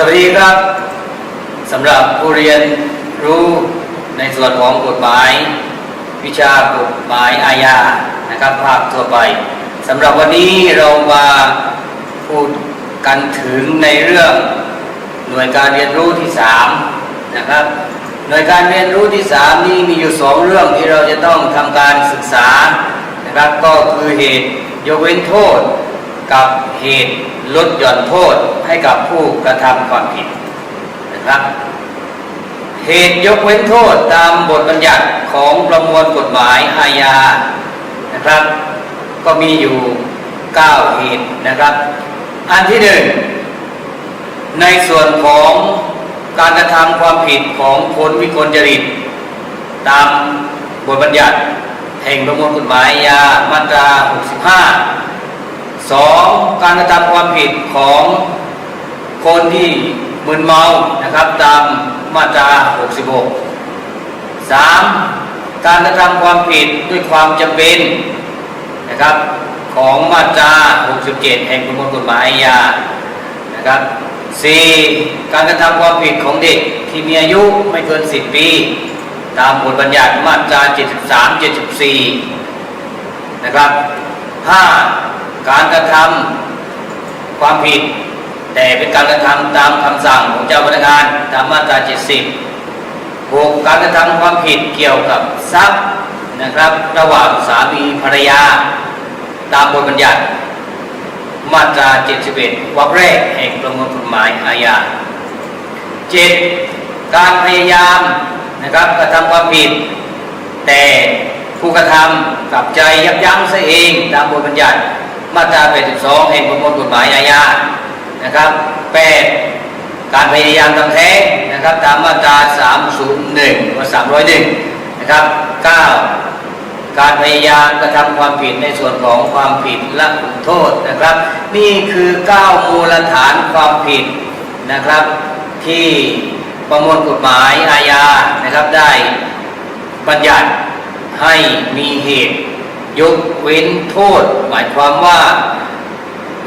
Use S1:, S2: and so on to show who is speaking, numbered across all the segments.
S1: สวัสดีครับสำหรับผู้เรียนรู้ในส่วนของกฎหมาย วิชากฎหมายอาญานะครับภาคทั่วไปสำหรับวันนี้เรามาพูดกันถึงในเรื่องหน่วยการเรียนรู้ที่สามนะครับหน่วยการเรียนรู้ที่สามนี้มีอยู่สองเรื่องที่เราจะต้องทำการศึกษานะครับก็คือเหตุยกเว้นโทษ กับเหตุลดหย่อนโทษให้กับผู้กระทำความผิดนะครับเหตุยกเว้นโทษตามบทบัญญัติของประมวลกฎหมายอาญานะครับ ก็มีอยู่ 9 เหตุนะครับ อันที่หนึ่งในส่วนของการกระทำความผิดของคนวิกลจริต ตามบทบัญญัติแห่งประมวลกฎหมายอาญามาตรา 65 สองการกระทำความผิดของคนที่มึนเมานะครับตามมาตรา 66 3. การกระทำความผิดด้วยความจำเป็นนะครับของมาตรา 67 แห่งประมวลกฎหมายอาญานะครับ 4. การกระทำความผิดของเด็กที่มีอายุไม่เกิน 10 ปี ตามบทบัญญัติมาตรา 73 74 นะครับ 5. การกระทำความผิด แต่เป็นการกระทำตามคำสั่งของเจ้าพนักงานตามมาตรา 70 6. การกระทำความผิดเกี่ยวกับทรัพย์นะครับ ระหว่างสามีภรรยา ตามบทบัญญัติมาตรา 71วรรคแรกแห่งประมวลกฎหมายอาญา 7. การพยายามนะครับกระทำความผิด แต่ผู้กระทำกับใจยับยั้งซะเองตามบทบัญญัติ มาตรา 82 แห่งประมวลกฎหมายอาญา นะครับ 8. การพยายามทำแท้งนะครับ ตามมาตรา 301ว่า301 นะครับ 9. การพยายามกระทำความผิดในส่วนของความผิดและหุโทษนะครับ นี่คือ 9 มูลฐานความผิดนะครับ ที่ประมวลกฎหมายอาญานะครับได้บัญญัติให้มีเหตุ ยกเว้นโทษ หมายความว่า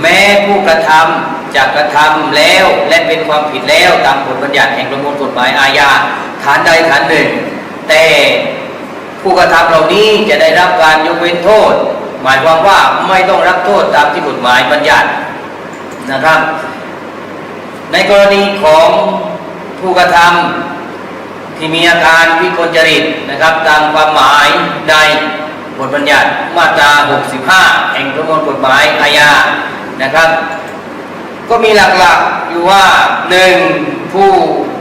S1: แม้ผู้กระทำจะกระทำแล้วและเป็นความผิดแล้วตามบทบัญญัติแห่งประมวลกฎหมายอาญาฐานใดฐานหนึ่ง แต่ผู้กระทำเหล่านี้จะได้รับการยกเว้นโทษ หมายความว่าไม่ต้องรับโทษตามที่กฎหมายบัญญัตินะครับ ในกรณีของผู้กระทำที่มีอาการวิกลจริตนะครับ ตามความหมายใน บทบัญญัติมาตรา 65 แห่งประมวลกฎหมายอาญา นะครับ ก็มีหลักๆอยู่ว่าหนึ่งผู้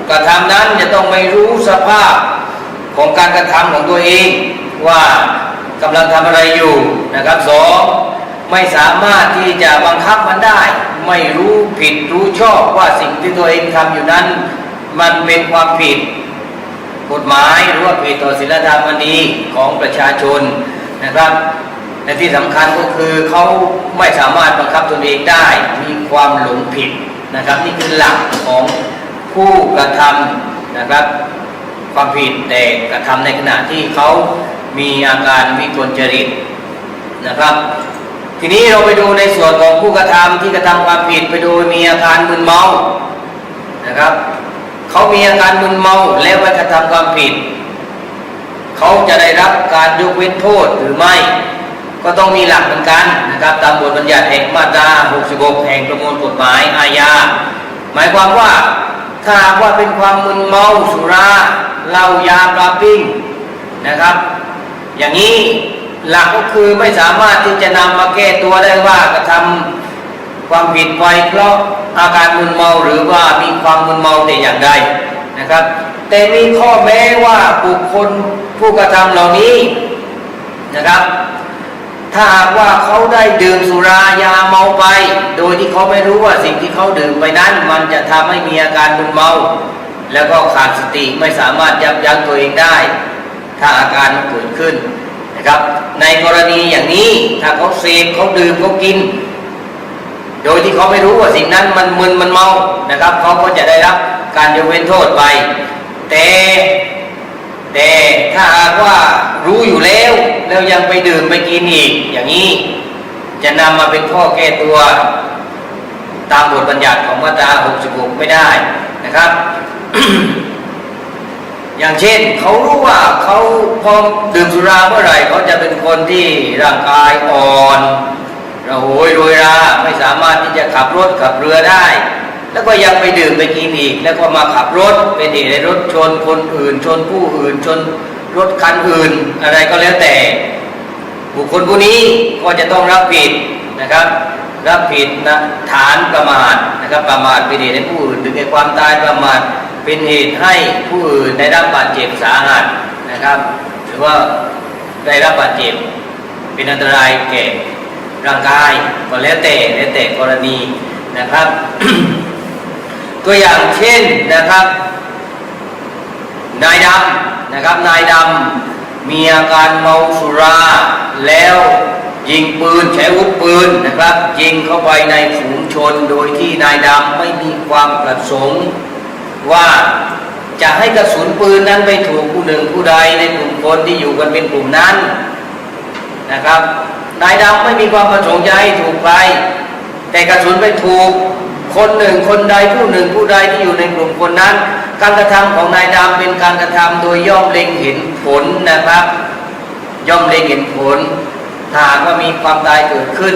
S1: กระทำนั้นจะต้องไม่รู้สภาพของการกระทำของตัวเองว่ากำลังทำอะไรอยู่นะครับสองไม่สามารถที่จะบังคับมันได้ ไม่รู้ผิดรู้ชอบว่าสิ่งที่ตัวเองทำอยู่นั้น มันเป็นความผิด กฎหมายหรือว่าผิดต่อศีลธรรมอันดีของประชาชน นะครับ และที่สำคัญก็คือเขาไม่สามารถบังคับตนเองได้ มีความหลงผิดนะครับ นี่คือหลักของผู้กระทำนะครับ ความผิดแต่กระทำในขณะที่เขามีอาการวิกลจริตนะครับ ทีนี้เราไปดูในส่วนของผู้กระทำที่กระทำความผิดไปดูมีอาการมึนเมานะครับเขามีอาการมึนเมาแล้วไปกระทำความผิด เขาจะได้รับการยกเว้นโทษหรือไม่ ก็ต้องมีหลักเหมือนกันนะครับตามบทบัญญัติแห่งมาตรา 66 แห่งประมวลกฎหมายอาญา หมายความว่าถ้าว่าเป็นความมึนเมาสุราเหล้ายาปลาปิ้งนะครับ อย่างนี้หลักก็คือไม่สามารถที่จะนำมาแก้ตัวได้ว่ากระทำความผิดไปเพราะอาการมึนเมาหรือว่ามีความมึนเมาแต่อย่างใด นะครับ แต่มีข้อแม้ว่าบุคคลผู้กระทำเหล่านี้นะครับ ถ้าหากว่าเขาได้ดื่มสุรายาเมาไป โดยที่เขาไม่รู้ว่าสิ่งที่เขาดื่มไปนั้น มันจะทำให้มีอาการมึนเมา แล้วก็ขาดสติไม่สามารถยับยั้งตัวเองได้ ถ้าอาการเกิดขึ้นนะครับ ในกรณีอย่างนี้ถ้าเขาเสพเขาดื่มเขากินโดยที่เขาไม่รู้ว่าสิ่งนั้นมันมึนมันเมานะครับเขาก็จะได้รับ การยกเว้นโทษไป แต่แต่ถ้าหากว่ารู้อยู่แล้ว แล้วยังไปดื่มไปกินอีก อย่างนี้จะนำมาเป็นข้อแก้ตัว ตามบทบัญญัติของมาตรา 66 ไม่ได้นะครับ อย่างเช่นเขารู้ว่าเขาพอดื่มสุราเมื่อไหร่เขาจะเป็นคนที่ร่างกายอ่อนระโหยโรยราไม่สามารถที่จะขับรถขับเรือได้ แล้วก็ยังไปดื่มไปกินอีก แล้วก็มาขับรถเป็นเหตุให้รถชนคนอื่น ชนผู้อื่น ชนรถคันอื่น อะไรก็แล้วแต่ บุคคลผู้นี้ก็จะต้องรับผิดนะครับ รับผิดนะฐานประมาทนะครับ ประมาทเป็นเหตุให้ผู้อื่นถึงแก่ความตายประมาทเป็นเหตุให้ผู้อื่นได้รับบาดเจ็บสาหัสนะครับ หรือว่าได้รับบาดเจ็บเป็นอันตรายแก่ร่างกายก็แล้วแต่แล้วแต่กรณีนะครับ ตัวอย่างเช่นนะครับ นายดำนะครับนายดำมีอาการเมาสุราแล้วยิงปืนใช้อาวุธปืนนะครับยิงเข้าไปในฝูงชนโดยที่นายดำไม่มีความประสงค์ว่าจะให้กระสุนปืนนั้นไปถูกผู้หนึ่งผู้ใดในกลุ่มคนที่อยู่กันเป็นกลุ่มนั้นนะครับนายดำไม่มีความประสงค์จะให้ถูกใครแต่กระสุนไปถูก คนหนึ่งคนใดผู้หนึ่งผู้ใดที่อยู่ในกลุ่มคนนั้น การกระทำของนายดำเป็นการกระทำโดยย่อมเล็งเห็นผลนะครับ ย่อมเล็งเห็นผลถ้าว่ามีความตายเกิดขึ้น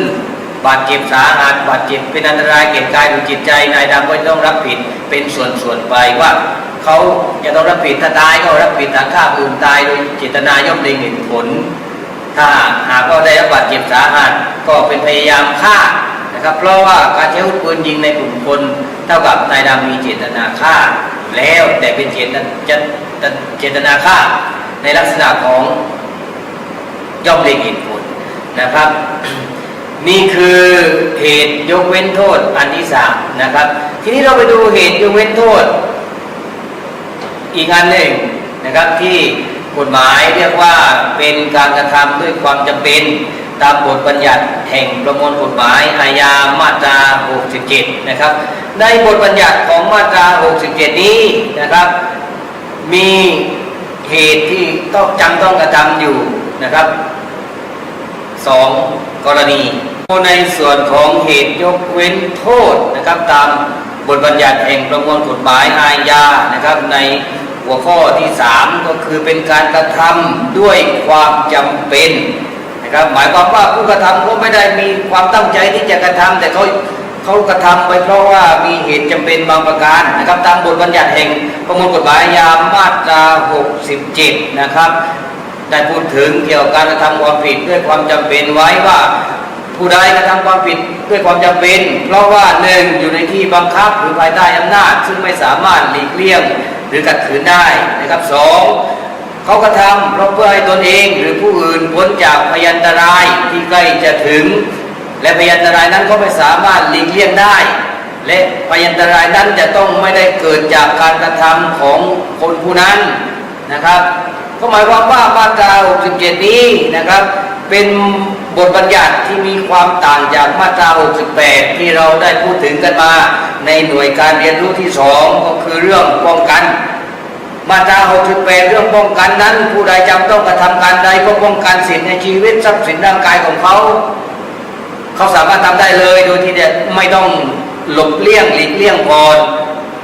S1: บาดเจ็บสาหัสบาดเจ็บเป็นอันตรายแก่กายหรือจิตใจนายดำก็ต้องรับผิดเป็นส่วนๆไปว่าเขาจะต้องรับผิดถ้าตายก็รับผิดถ้าฆ่าอื่นตายโดยเจตนาย่อมเล็งเห็นผล ถ้าหากว่าได้รับบาดเจ็บสาหัสก็เป็นพยายามฆ่า นะครับ เพราะว่าการใช้อาวุธปืนยิงในกลุ่มคนเท่ากับนายดำมีเจตนาฆ่า แล้วแต่เป็นเจตนาเจตนาฆ่าในลักษณะของย่อมเล็งเห็นผลนะครับ นี่คือเหตุยกเว้นโทษอันที่สามนะครับ ทีนี้เราไปดูเหตุยกเว้นโทษ อีกอันหนึ่งนะครับที่กฎหมายเรียกว่าเป็นการกระทำด้วยความจำเป็น ตามบทบัญญัติแห่งประมวลกฎหมายอาญามาตรา 67 นะครับ ในบทบัญญัติของมาตรา 67 นี้นะครับ มีเหตุที่ต้องจำต้องกระทำอยู่นะครับสองกรณี ในส่วนของเหตุยกเว้นโทษนะครับ ตามบทบัญญัติแห่งประมวลกฎหมายอาญานะครับ ในหัวข้อที่ 3 ก็คือเป็นการกระทำด้วยความจำเป็น นะครับหมายความว่าผู้กระทำก็ไม่ได้มีความตั้งใจที่จะกระทำแต่เขาเขากระทำไปเพราะว่ามีเหตุจำเป็นบางประการนะครับ ตามบทบัญญัติแห่งประมวลกฎหมายอาญามาตรา 67 นะครับได้พูดถึงเกี่ยวกับการกระทำความผิดด้วยความจำเป็นไว้ว่า ผู้ใดกระทำความผิดด้วยความจำเป็น เพราะว่าหนึ่งอยู่ในที่บังคับหรือภายใต้อำนาจ ซึ่งไม่สามารถหลีกเลี่ยงหรือกัดขืนได้นะครับสอง เขากระทำเพราะเพื่อให้ตนเองหรือผู้อื่นพ้นจากพยันตรายที่ใกล้จะถึง และพยันตรายนั้นก็ไม่สามารถหลีกเลี่ยงได้ และพยันตรายนั้นจะต้องไม่ได้เกิดจากการกระทำของคนผู้นั้นนะครับ ก็หมายความว่ามาตรา67 นี้นะครับ เป็นบทบัญญัติที่มีความต่างจากมาตรา 68 ที่เราได้พูดถึงกันมา ในหน่วยการเรียนรู้ที่ 2 ก็คือเรื่องป้องกัน มาตรา68 เรื่องป้องกันนั้น ผู้ใดจำต้องกระทำการใดก็ป้องกันสิทธิในชีวิตทรัพย์สินร่างกายของเขา เขาสามารถทำได้เลยโดยที่จะไม่ต้องหลบเลี่ยงหลีกเลี่ยงก่อน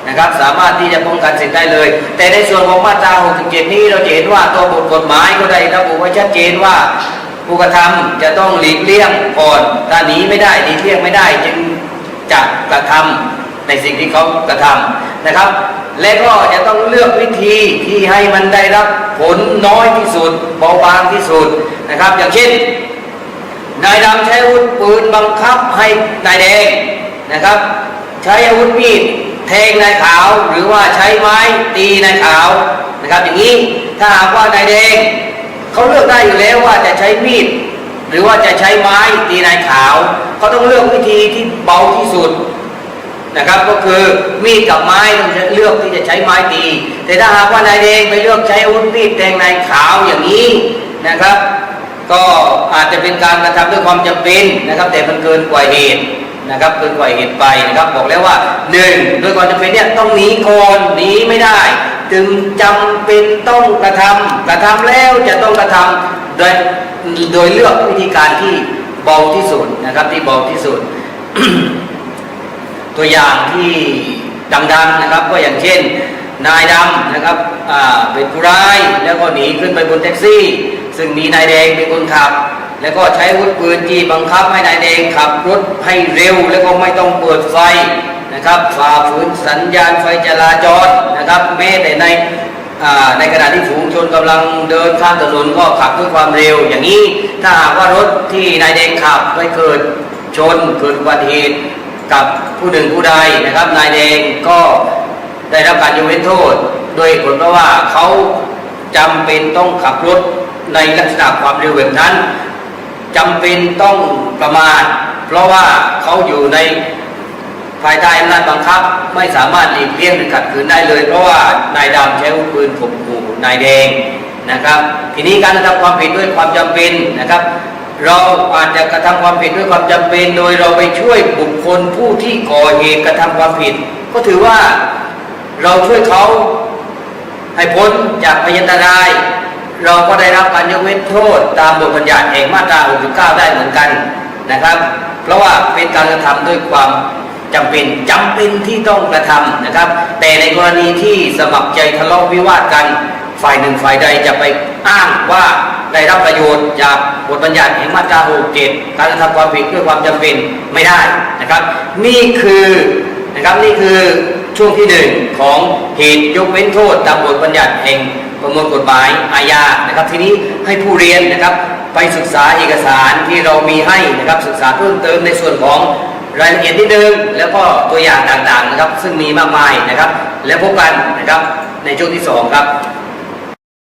S1: นะครับ สามารถที่จะป้องกันสิทธิได้เลย แต่ในส่วนของมาตรา67 นี้เราจะเห็นว่าตัวบทกฎหมายก็ได้ระบุไว้ชัดเจนว่าผู้กระทำจะต้องหลีกเลี่ยงก่อนถ้าหนีไม่ได้หลีกเลี่ยงไม่ได้จึงจะกระทำในสิ่งที่เขากระทำนะครับ และก็จะต้องเลือกวิธีที่ให้มันได้รับผลน้อยที่สุดเบาบางที่สุดนะครับ อย่างเช่นนายดำใช้อาวุธปืนบังคับให้นายแดงนะครับ ใช้อาวุธมีดแทงนายขาวหรือว่าใช้ไม้ตีนายขาวนะครับ อย่างนี้ถ้าหากว่านายแดงเขาเลือกได้อยู่แล้วว่าจะใช้มีดหรือว่าจะใช้ไม้ตีนายขาวเขาต้องเลือกวิธีที่เบาที่สุด นะครับ ก็คือมีดกับไม้ต้องเลือกที่จะใช้ไม้ตี แต่ถ้าหากว่านายแดงไปเลือกใช้อาวุธมีดแทงนายขาวอย่างนี้นะครับ ก็อาจจะเป็นการกระทำด้วยความจำเป็นนะครับ แต่มันเกินกว่าเหตุนะครับเกินกว่าเหตุไปนะครับ บอกแล้วว่าหนึ่งโดยความจำเป็นเนี่ยต้องหนีก่อนหนีไม่ได้ จึงจำเป็นต้องกระทำกระทำแล้วจะต้องกระทำโดยโดยเลือกวิธีการที่เบาที่สุดนะครับที่เบาที่สุด ตัวอย่างที่ดังๆนะครับ ก็อย่างเช่น นายดำนะครับเป็นผู้ร้ายแล้วก็หนีขึ้นไปบนแท็กซี่ ซึ่งมีนายแดงเป็นคนขับ แล้วก็ใช้อาวุธปืนจี้บังคับให้นายแดงขับรถให้เร็ว แล้วก็ไม่ต้องเปิดไฟนะครับฝ่าฝืนสัญญาณไฟจราจรนะครับแม้แต่ในในขณะที่ฝูงชนกำลังเดินข้ามถนนก็ขับด้วยความเร็ว อย่างนี้ถ้าหากว่ารถที่นายแดงขับไปเกิดชนเกิดอุบัติเหตุ กับผู้หนึ่งผู้ใดนะครับนายแดงก็ได้รับการยกเว้นโทษ โดยผลเพราะว่าเขาจำเป็นต้องขับรถในลักษณะความเร็วแบบนั้นจำเป็นต้องประมาทเพราะว่าเขาอยู่ในภายใต้อำนาจบังคับไม่สามารถหลีกเลี่ยงหรือขัดขืนได้เลย เพราะว่านายดำใช้อาวุธปืนข่มขู่นายแดงนะครับ ทีนี้การกระทำความผิดด้วยความจำเป็นนะครับ เราอาจจะกระทำความผิดด้วยความจำเป็นโดยเราไปช่วยบุคคลผู้ที่ก่อเหตุกระทำความผิด ก็ถือว่าเราช่วยเขาให้พ้นจากพยันตราย เราก็ได้รับการยกเว้นโทษตามบทบัญญัติแห่งมาตรา 69 ได้เหมือนกันนะครับ เพราะว่าเป็นการกระทำด้วยความจำเป็นจำเป็นที่ต้องกระทำนะครับ แต่ในกรณีที่สมัครใจทะเลาะวิวาทกัน ฝ่ายหนึ่งฝ่ายใดจะไปอ้างว่า ได้รับประโยชน์จากบทบัญญัติแห่งมาตรา67การกระทำความผิดด้วยความจำเป็นไม่ได้นะครับ นี่คือนะครับนี่คือช่วงที่หนึ่งของเหตุยกเว้นโทษตามบทบัญญัติแห่งประมวลกฎหมายอาญานะครับ ทีนี้ให้ผู้เรียนนะครับไปศึกษาเอกสารที่เรามีให้นะครับศึกษาเพิ่มเติมในส่วนของรายละเอียดที่หนึ่งแล้วก็ตัวอย่างต่างๆนะครับซึ่งมีมากมายนะครับ แล้วพบกันนะครับในช่วงที่สองครับ